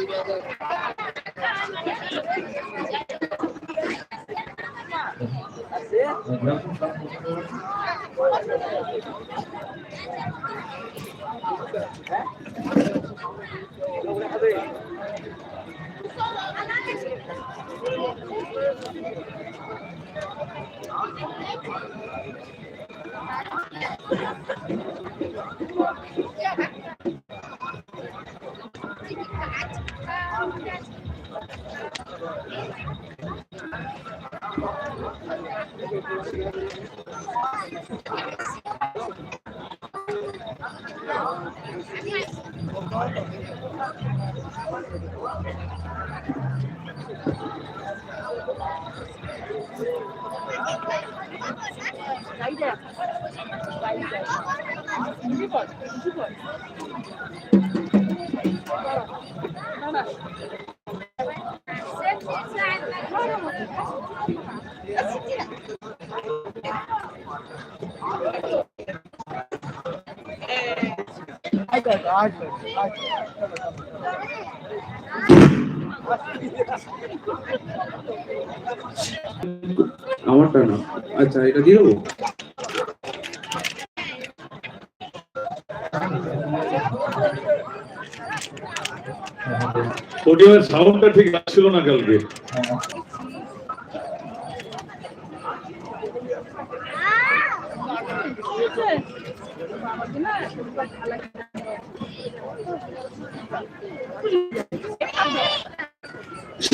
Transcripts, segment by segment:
Tá Right there. Right there. আমারটা না আচ্ছা এটা দিয়ে দেবো? পোডিয়ামের সাউন্ডটা ঠিক আসছিল না কালকে।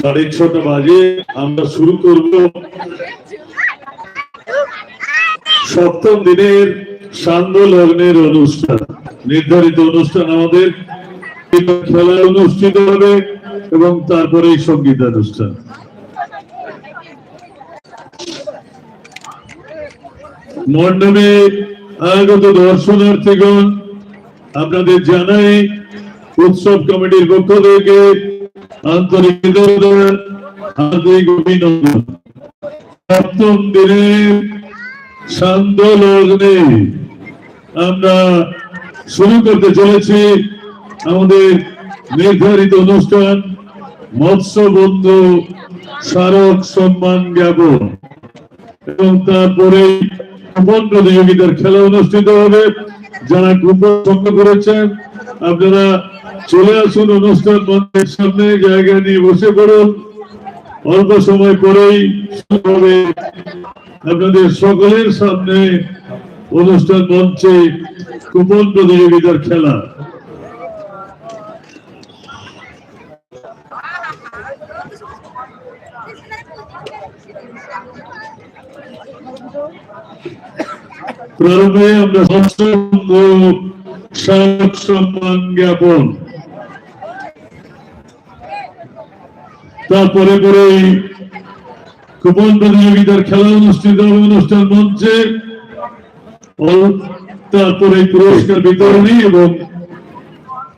সাড়ে ছটা বাজে, আমরা শুরু করব। সপ্তম দিনের সান্ধ্য লগ্নের অনুষ্ঠান। নির্ধারিত অনুষ্ঠান আমাদের। খেলা অনুষ্ঠিত হবে এবং তারপরে সঙ্গীতানুষ্ঠান। মণ্ডপে আগত দর্শনার্থীগণ, আপনাদের জানাই, উৎসব কমিটির পক্ষ থেকে আমরা শুরু করতে চলেছি আমাদের নির্ধারিত অনুষ্ঠান মৎস্য বন্ধু স্মারক সম্মান জ্ঞাপন। এবং তারপরে প্রতিযোগিতার খেলা অনুষ্ঠিত হবে, যারা সংগ্রহ করেছেন। আপনারা চলে আসুন অনুষ্ঠান মঞ্চের সামনে, জায়গা নিয়ে বসে পড়ুন। অল্প সময় পরেই আপনাদের সকলের সামনে অনুষ্ঠান মঞ্চে কুপন প্রতিযোগিতার খেলা। প্রারম্ভে আমরা সম্মান জ্ঞাপন। তারপরে পরেই কুপন প্রতিযোগিতার খেলা অনুষ্ঠিত হবে অনুষ্ঠান মঞ্চে তারপরে পুরস্কার বিতরণী এবং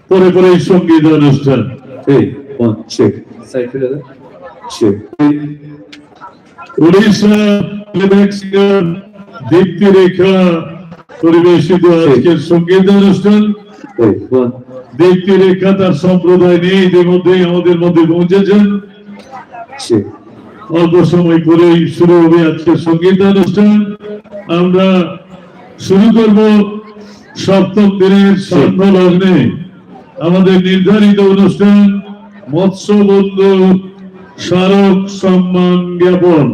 পরে পরে সংগীত অনুষ্ঠান। উড়িষ্যা দীপ্তি রেখা পরিবেশিত আজকের সংগীত অনুষ্ঠান। দীপ্তি রেখা তার সম্প্রদায় নিয়ে আমাদের মধ্যে পৌঁছেছেন। চেক অল্প সময় পরেই শুরু হবে আজকের সংগীত অনুষ্ঠান আমরা শুরু করব সপ্তম দিনের সন্ধ্যা লগ্নে আমাদের নির্ধারিত অনুষ্ঠান মৎস্য বন্ধু স্মারক সম্মান জ্ঞাপন।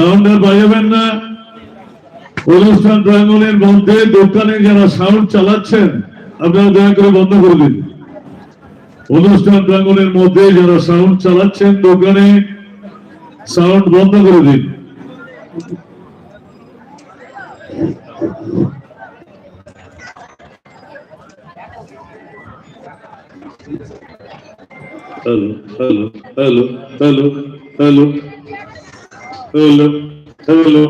সাউন্ড আর বাজাবেন না। অনুষ্ঠান প্রাঙ্গণের মধ্যে দোকানে যারা সাউন্ড চালাচ্ছেন, আপনারা দয়া করে বন্ধ করে দিন। অনুষ্ঠান প্রাঙ্গণের মধ্যে যারা সাউন্ড চালাচ্ছেন দোকানে, সাউন্ড বন্ধ করে দিন। Hello hello hello hello hello. Hello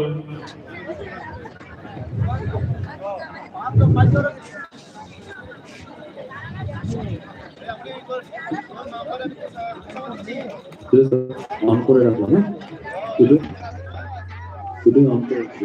on করে রাখলাম হ্যাঁ? শুধু শুধু অন করে রাখছি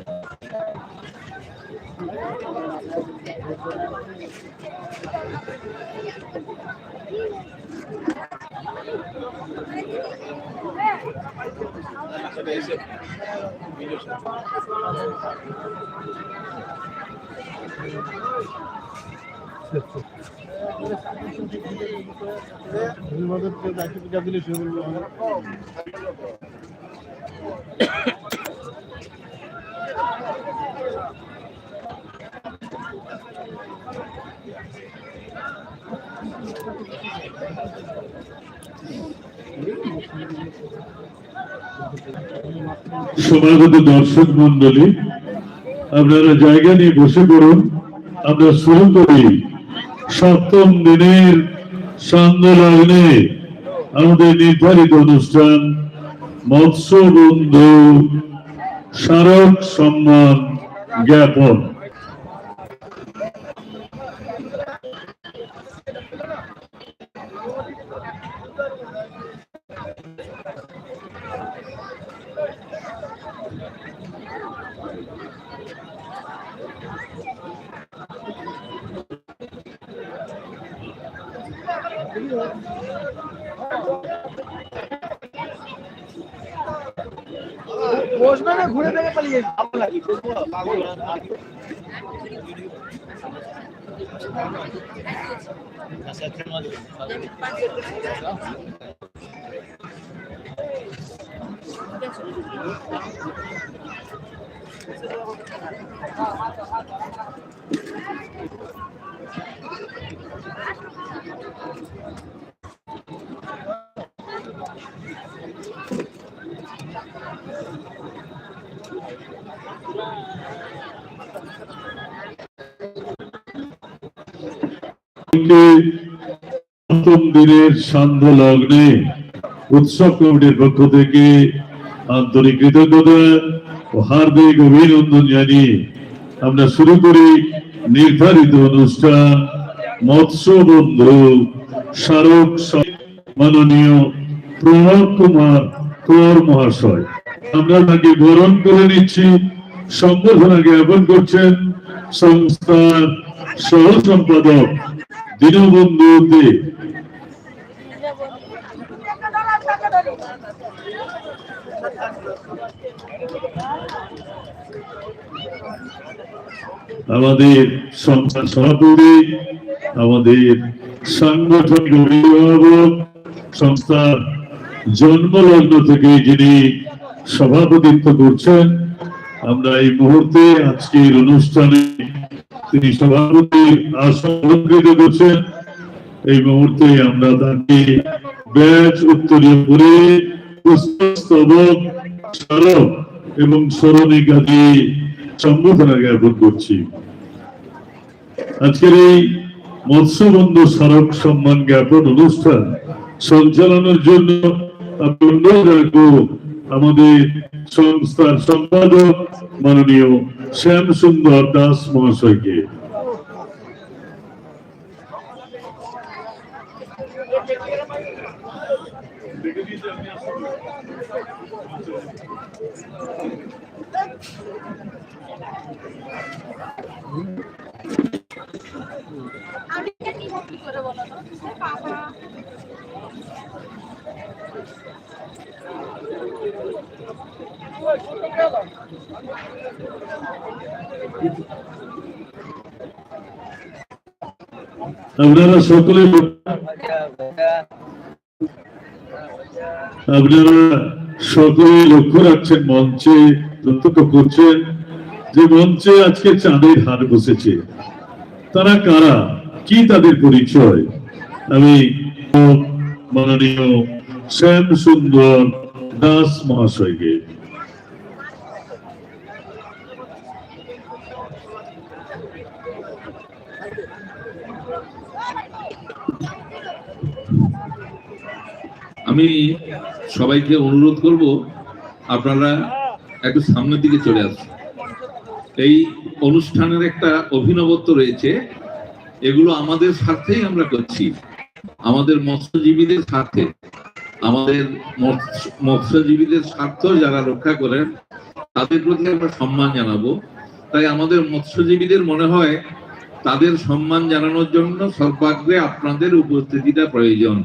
কিছু দেবেন দেবেন্দ্রনাথ গিরি সমাগত দর্শক মন্ডলী আপনারা জায়গা নিয়ে বসে পড়ুন। আমরা শুরু করি সপ্তম দিনের সন্ধ্যা আমাদের নির্ধারিত অনুষ্ঠান মৎস্য বন্ধু স্মারক সম্মান জ্ঞাপন। বসবে না ঘুরে থেকে পালিয়ে প্রথম দিনের লগ্নে উৎসব কমিটির পক্ষ থেকে আন্তরিক কৃতজ্ঞতা ও হার্দিক অভিনন্দন জানিয়ে আমরা শুরু করি নির্ধারিত অনুষ্ঠান মৎস্য বন্ধু স্মারক মাননীয় প্রণব কুমার কর মহাশয়। আমরা তাকে বরণ করে নিচ্ছি। সম্বোধনা জ্ঞাপন করছেন সংস্থার সহ সম্পাদক দীনবন্ধু দে। আমাদের সংস্থার সভাপতি আমাদের সাংগঠনিক অভিভাবক সংস্থার জন্মলগ্ন থেকে যিনি সভাপতিত্ব করছেন, আমরা এই মুহূর্তে আজকের অনুষ্ঠানে তিনি আসন অলঙ্কৃত করছেন। এই মুহূর্তে আমরা তাকে ব্যাচ উত্তরীয় করে পুষ্পস্তবক, স্মারক এবং স্মরণিকা দিয়ে সম্বোধনা জ্ঞাপন করছি। আজকের এই মৎস্যবন্ধু স্মারক সম্মান জ্ঞাপন অনুষ্ঠান সঞ্চালনের জন্য আমি অনুরোধ রাখব আমাদের সংস্থার সম্পাদক মাননীয় শ্যাম সুন্দর দাস মহাশয়কে আমি কি কি করে বলো তো পাপা আপনারা সকলে আপনারা সকলে লক্ষ্য রাখছেন মঞ্চে, প্রত্যক্ষ করছেন যে মঞ্চে আজকে চাঁদের হার বসেছে। তারা কারা? কি তাদের পরিচয়? আমি মাননীয় শ্যাম সুন্দর দাস মহাশয়কে আমি সবাইকে অনুরোধ করব, আপনারা একটু সামনের দিকে চলে আসুন। এই অনুষ্ঠানের একটা অভিনবত্ব রয়েছে, এগুলো আমাদের স্বার্থেই আমরা করছি। আমাদের মৎস্যজীবীদের স্বার্থে, আমাদের মৎস্য- মৎস্যজীবীদের স্বার্থ যারা রক্ষা করেন, তাদের প্রতি আমরা সম্মান জানাব। তাই আমাদের মৎস্যজীবীদের মনে হয়, তাদের সম্মান জানানোর জন্য সর্বাগ্রে আপনাদের উপস্থিতিটা প্রয়োজন।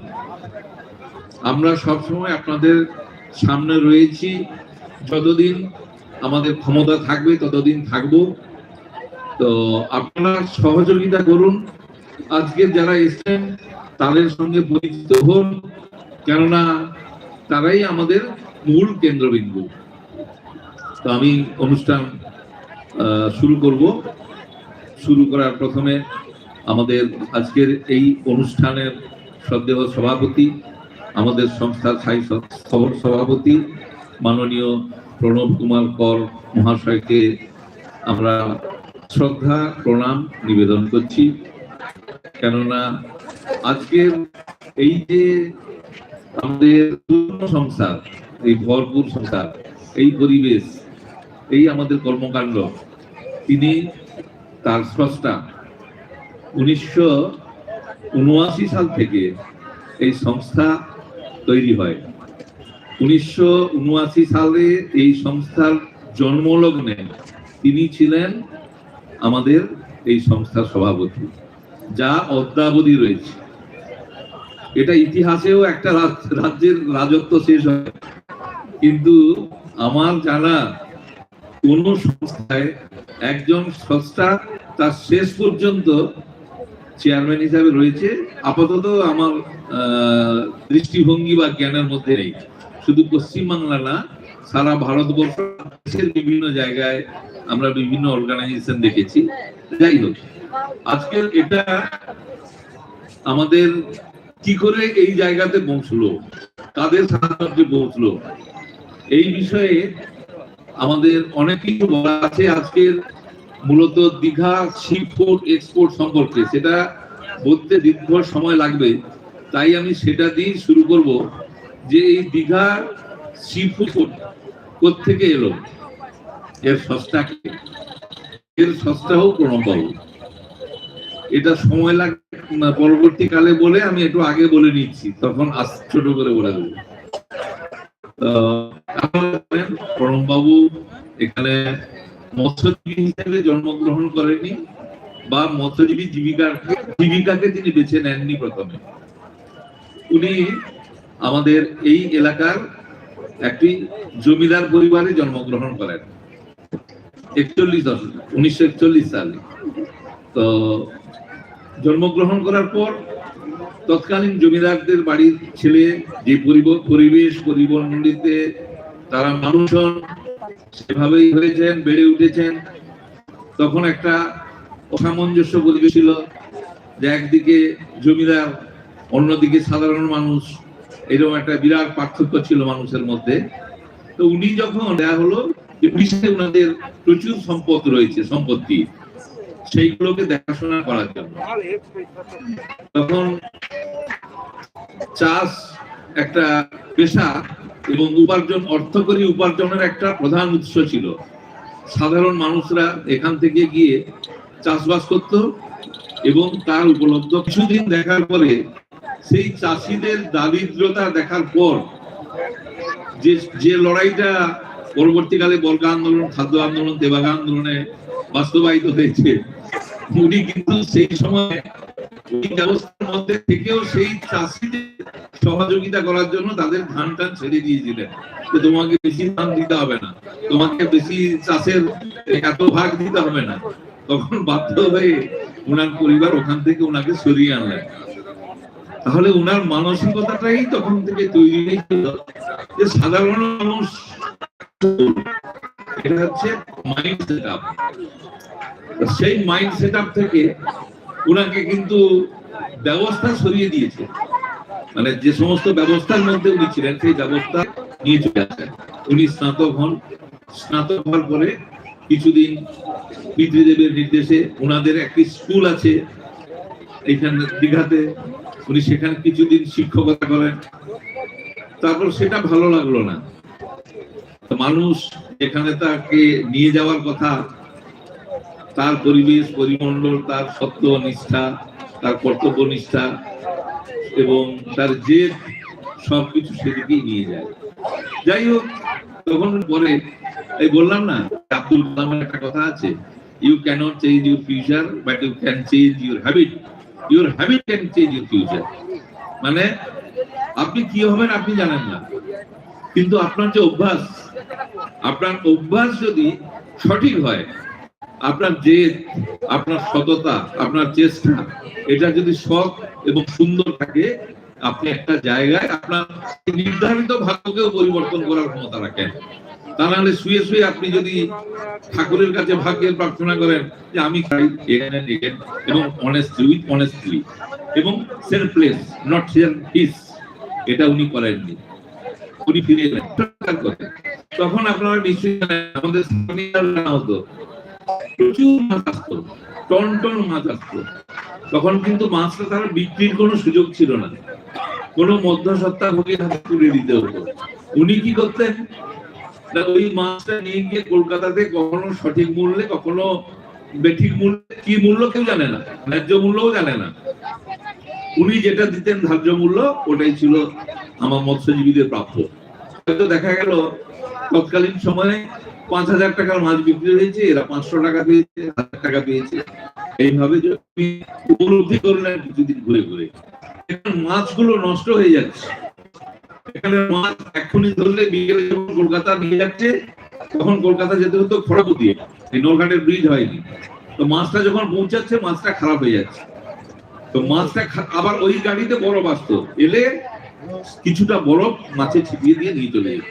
আমরা সবসময় আপনাদের সামনে রয়েছি। যতদিন আমাদের ক্ষমতা থাকবে, ততদিন থাকব। তো আপনারা সহযোগিতা করুন। আজকে যারা এসছেন, তাদের সঙ্গে পরিচিত হন। কেননা তারাই আমাদের মূল কেন্দ্রবিন্দু। তো আমি অনুষ্ঠান শুরু করব। শুরু করার প্রথমে আমাদের আজকের এই অনুষ্ঠানের শ্রদ্ধেয় সভাপতি আমাদের সংস্থার স্থায়ী সভাপতি মাননীয় প্রণব কুমার কর মহাশয়কে আমরা শ্রদ্ধা, প্রণাম নিবেদন করছি। কেননা আজকের এই যে আমাদের সংসার, এই ভরপুর সংসার, এই পরিবেশ, এই আমাদের কর্মকাণ্ড, তিনি তার স্রষ্টা উনিশশো উনআশি সাল থেকে এই সংস্থা তৈরি হয়। উনিশশো উনআশি সালে এই সংস্থার জন্মলগ্নে তিনি ছিলেন আমাদের এই সংস্থার সভাপতি, যা অদ্যাবধি রয়েছে। এটা ইতিহাসেও একটা রাজ- রাজ্যের রাজত্ব শেষ হয়। কিন্তু আমার জানা কোন সংস্থায় একজন স্রষ্টা তার শেষ পর্যন্ত চেয়ারম্যান হিসাবে রয়েছে। আপাতত আমার দৃষ্টিভঙ্গি বা জ্ঞানের মধ্যে নেই। শুধু পশ্চিমবাংলা না, সারা ভারতবর্ষ, দেশের বিভিন্ন জায়গায় আমরা বিভিন্ন অর্গানাইজেশন দেখেছি। যাই হোক আজকের এটা আমাদের কি করে এই জায়গাতে পৌঁছলো, কাদের সাহায্যে পৌঁছলো, এই বিষয়ে আমাদের অনেক কিছু বলা আছে। আজকের মূলত দীঘা সি পোর্ট এক্সপোর্ট সম্পর্কে সেটা বলতে দীর্ঘ সময় লাগবে তাই আমি সেটা দিয়ে শুরু করব যে এই দীঘা সি কোথেকে এলো? এর সস্তাকে এর সস্তাও প্রণববাবু এটা সময় লাগে পরবর্তীকালে বলে আমি একটু আগে বলে নিচ্ছি তখন ছোট করে বলে দেবো। আপনারা জানেন, এখানে মৎস্যজীবী হিসেবে জন্মগ্রহণ করেনি বা মৎস্যজীবী জীবিকার জীবিকাকে তিনি বেছে নেননি প্রথমে। উনি আমাদের এই এলাকার একটি জমিদার পরিবারে জন্মগ্রহণ করেন। একচল্লিশ উনিশশো একচল্লিশ সালে। তো জন্মগ্রহণ করার পর তৎকালীন জমিদারদের বাড়ির ছেলে যে পরিব- পরিবেশ পরিবর্তনীতে তারা মানুষজন সেভাবেই হয়েছেন, বেড়ে উঠেছেন। তখন একটা অসামঞ্জস্য পরিবেশ ছিল যে একদিকে জমিদার, অন্যদিকে সাধারণ মানুষ, এরকম একটা বিরাট পার্থক্য ছিল মানুষের মধ্যে। তো উনি যখন দেয়া হলো যে উড়িষ্যায় ওনাদের প্রচুর সম্পদ রয়েছে, সম্পত্তি, সেইগুলোকে দেখাশোনা করার জন্য। তখন চাষ একটা পেশা এবং উপার্জন, অর্থকরী উপার্জনের একটা প্রধান উৎস ছিল। সাধারণ মানুষরা এখান থেকে গিয়ে চাষবাস করত এবং তার উপলব্ধ কিছুদিন দেখার পরে সেই চাষিদের দারিদ্রতা দেখার পর যে যে লড়াইটা পরবর্তীকালে বর্গা আন্দোলন, খাদ্য আন্দোলন দেবাগা আন্দোলনে বাস্তবায়িত হয়েছে, উনি কিন্তু সেই সময় এই ব্যবস্থার মধ্যে থেকেও সেই চাষিদের সহযোগিতা করার জন্য তাদের ধান টান ছেড়ে দিয়েছিলেন। যে তোমাকে বেশি ধান দিতে হবে না। তোমাকে বেশি চাষের এত ভাগ দিতে হবে না। তখন বাধ্য হয়ে উনার পরিবার ওখান থেকে উনাকে সরিয়ে আনলেন। তাহলে উনার মানসিকতাটাই তখন থেকে তৈরি হয়েছিল যে সাধারণ মানুষ এটা হচ্ছে মাইন্ড সেট সেই মাইন্ড সেট থেকে উনাকে কিন্তু ব্যবস্থা সরিয়ে দিয়েছে। মানে যে সমস্ত ব্যবস্থার মধ্যে উনি ছিলেন, সেই ব্যবস্থা নিয়ে চলে আসেন। উনি স্নাতক হন। স্নাতক হওয়ার পরে কিছুদিন পিতৃদেবের নির্দেশে ওনাদের একটি স্কুল আছে এইখানে দীঘাতে। উনি সেখানে কিছুদিন শিক্ষকতা করেন। তারপর সেটা ভালো লাগল না। মানুষ এখানে তাকে নিয়ে যাওয়ার কথা তার পরিবেশ, পরিমণ্ডল, তার সত্য, নিষ্ঠা, তার কর্তব্য, নিষ্ঠা এবং তার যে সবকিছু সেদিকেই নিয়ে যায়। যাই হোক, তখন পরে, এই বললাম না, আব্দুল কালামের একটা কথা আছে you cannot change your future but you can change your habit your habit can change your future মানে আপনি কি হবেন আপনি জানেন না। কিন্তু আপনার যে অভ্যাস, আপনার অভ্যাস যদি সঠিক হয় আপনার জেদ, আপনার সততা, আপনার চেষ্টা, এটা যদি সৎ এবং সুন্দর থাকে, আপনি একটা জায়গায় আপনার নির্ধারিত ভাগ্যকেও পরিবর্তন করার ক্ষমতা রাখেন। তা নাহলে শুয়ে শুয়ে আপনি যদি ঠাকুরের কাছে ভাগ্যের প্রার্থনা করেন যে আমি খাই এখানে এবং অনেস্টলি উইথ অনেস্টলি এবং সেলফলেস নট হিস এটা উনি করেননি। উনি ফিরে তখন আপনারা নিশ্চয়ই আমাদের হতো প্রচুর টন টন তখন কিন্তু মাছটা তারা বিক্রির কোনো সুযোগ ছিল না। হাতে তুলে দিতে হতো। উনি কি করতেন? ওই মাছটা নিয়ে গিয়ে কলকাতাতে কখনো সঠিক মূল্যে, কখনো বেঠিক মূল্যে, কি মূল্য কেউ জানে না, ন্যায্য মূল্যও জানে না। উনি যেটা দিতেন ধার্য মূল্য, ওটাই ছিল আমার মৎস্যজীবীদের প্রাপ্য। হয়তো দেখা গেল, তৎকালীন সময়ে পাঁচ হাজার টাকার মাছ বিক্রি হয়েছে, এরা পাঁচশো টাকা পেয়েছে হাজার টাকা পেয়েছে। এইভাবে উপলব্ধি করলেন কিছুদিন ঘুরে ঘুরে। এখন মাছগুলো নষ্ট হয়ে যাচ্ছে। এখানে মাছ এক্ষুনি ধরলে বিকেলে যখন কলকাতা নিয়ে যাচ্ছে, তখন কলকাতা যেতে হতো খড়গু দিয়ে। এই নলঘাটের ব্রিজ হয়নি। তো মাছটা যখন পৌঁছাচ্ছে, মাছটা খারাপ হয়ে যাচ্ছে। তো মাছটা আবার ওই গাড়িতে বরফ আসতো। এলে কিছুটা বরফ মাছে ছিটিয়ে দিয়ে নিয়ে চলে যেত।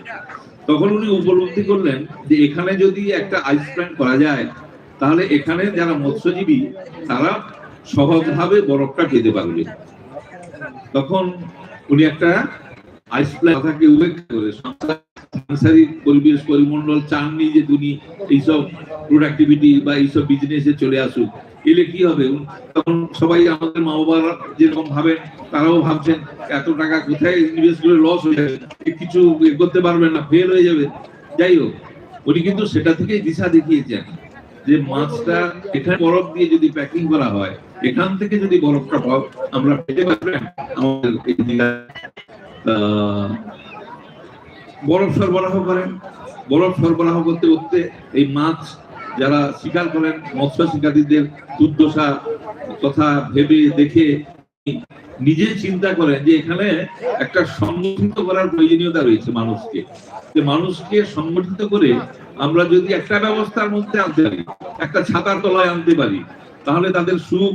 তখন উনি উপলব্ধি করলেন যে এখানে যদি একটা আইস প্ল্যান্ট করা যায়, তাহলে এখানে যারা মৎস্যজীবী, তারা সহজভাবে বরফটা খেতে পারবে। তখন উনি একটা আইস প্ল্যান্ট কথাকে উল্লেখ করে পরিবেশ পরিমণ্ডল, চাননি যে এইসব প্রোডাক্টিভিটি বা এইসব বিজনেসে চলে আসুক এলে কি হবে? তখন সবাই আমাদের মা বাবারা যেরকম ভাবেন, তারাও ভাবছেন, এত টাকা কোথায় ইনভেস্ট করে লস হয়ে যাবে? কিছু করতে পারবে না ফেল হয়ে যাবে। যাই হোক, উনি কিন্তু সেটা থেকেই দিশা দেখিয়েছেন যে মাছটা এখানে বরফ দিয়ে যদি প্যাকিং করা হয়, এখান থেকে যদি বরফটা আমরা পেতে পারবেন আমাদের বরফ সরবরাহ করেন। বরফ সরবরাহ করতে করতে এই মাছ যারা শিকার করেন, মৎস্য শিকারীদের দুর্দশা কথা ভেবে দেখে নিজে চিন্তা করেন যে এখানে একটা সংগঠিত করার প্রয়োজনীয়তা রয়েছে মানুষকে। যে মানুষকে সংগঠিত করে আমরা যদি একটা ব্যবস্থার মধ্যে আনতে পারি, একটা ছাতার তলায় আনতে পারি, তাহলে তাদের সুখ,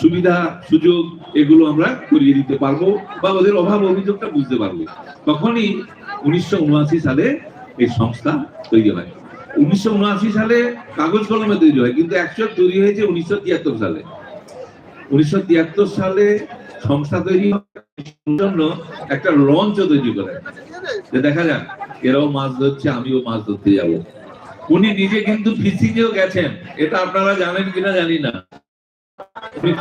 সুবিধা, সুযোগ এগুলো আমরা করিয়ে দিতে পারব বা ওদের অভাব, অভিযোগটা বুঝতে পারব। তখনই উনিশশো উনআশি সালে এই সংস্থা তৈরি হয়। উনিশশো উনআশি সালে কাগজ কলমে তৈরি হয়, কিন্তু অ্যাকচুয়াল তৈরি হয়েছে উনিশশো তিয়াত্তর সালে। উনিশশো তিয়াত্তর সালে সংস্থা তৈরি জন্য একটা লঞ্চ তৈরি করে। যে দেখা যাক, এরাও মাছ ধরছে, আমিও মাছ ধরতে যাব। উনি নিজে কিন্তু ফিশিং এও গেছেন, এটা আপনারা জানেন কিনা জানি না। উনি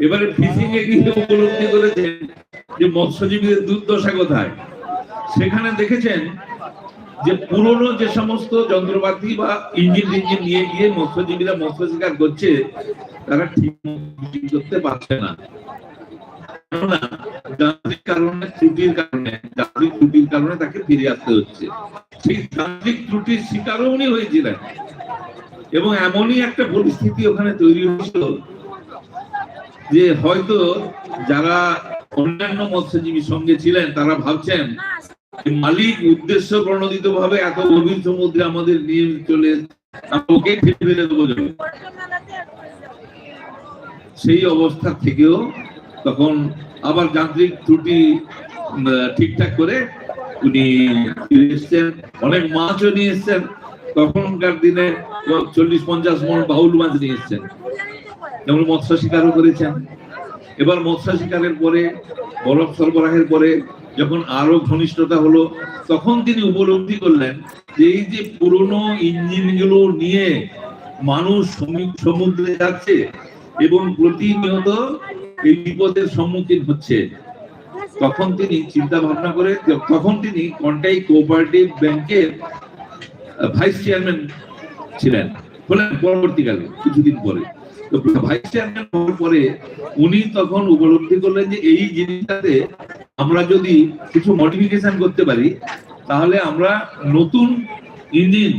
এবারে এ গিয়ে উপলব্ধি করেছেন যে মৎস্যজীবীদের দুর্দশা কোথায়? সেখানে দেখেছেন যে পুরনো যে সমস্ত যন্ত্রপাতি বা ইঞ্জিন ইঞ্জিন নিয়ে গিয়ে মৎস্যজীবীরা মৎস্য শিকার করছে, তারা ঠিক করতে পারছে না। যান্ত্রিক কারণে, ত্রুটির কারণে, যান্ত্রিক ত্রুটির কারণে তাকে ফিরে আসতে হচ্ছে। সেই যান্ত্রিক ত্রুটির শিকারও উনি হয়েছিলেন। এবং এমনই একটা পরিস্থিতি ওখানে তৈরি হয়েছিল যে হয়তো যারা অন্যান্য মৎস্যজীবীর সঙ্গে ছিলেন, তারা ভাবছেন মালিক উদ্দেশ্য প্রণোদিত ভাবে এত গভীর সমুদ্রে আমাদের নিয়ে চলে ওকে ঠেলে ফেলে দেবো সেই অবস্থা থেকেও তখন আবার যান্ত্রিক ত্রুটি ঠিকঠাক করে উনি ফিরে এসছেন, অনেক মাছও নিয়ে এসছেন। তখনকার দিনে চল্লিশ পঞ্চাশ মন বাউল মাছ নিয়ে এসছেন। যেমন মৎস্য শিকারও করেছেন। এবার মৎস্য শিকারের পরে, বরফ সরবরাহের পরে যখন আরও ঘনিষ্ঠতা হলো, তখন তিনি উপলব্ধি করলেন যে এই যে পুরনো ইঞ্জিনগুলো নিয়ে মানুষ সমুদ্রে যাচ্ছে এবং প্রতিনিয়ত এই বিপদের সম্মুখীন হচ্ছে। তখন তিনি চিন্তা ভাবনা করে, তখন তিনি কন্টাই কোঅপারেটিভ ব্যাংকের ভাইস চেয়ারম্যান ছিলেন। হলেন পরবর্তীকালে, কিছুদিন পরে। ভাইস চেয়ারম্যান হওয়ার পরে উনি তখন উপলব্ধি করলেন যে এই জিনিসটাতে আমরা যদি কিছু মডিফিকেশন করতে পারি, তাহলে আমরা নতুন ইঞ্জিন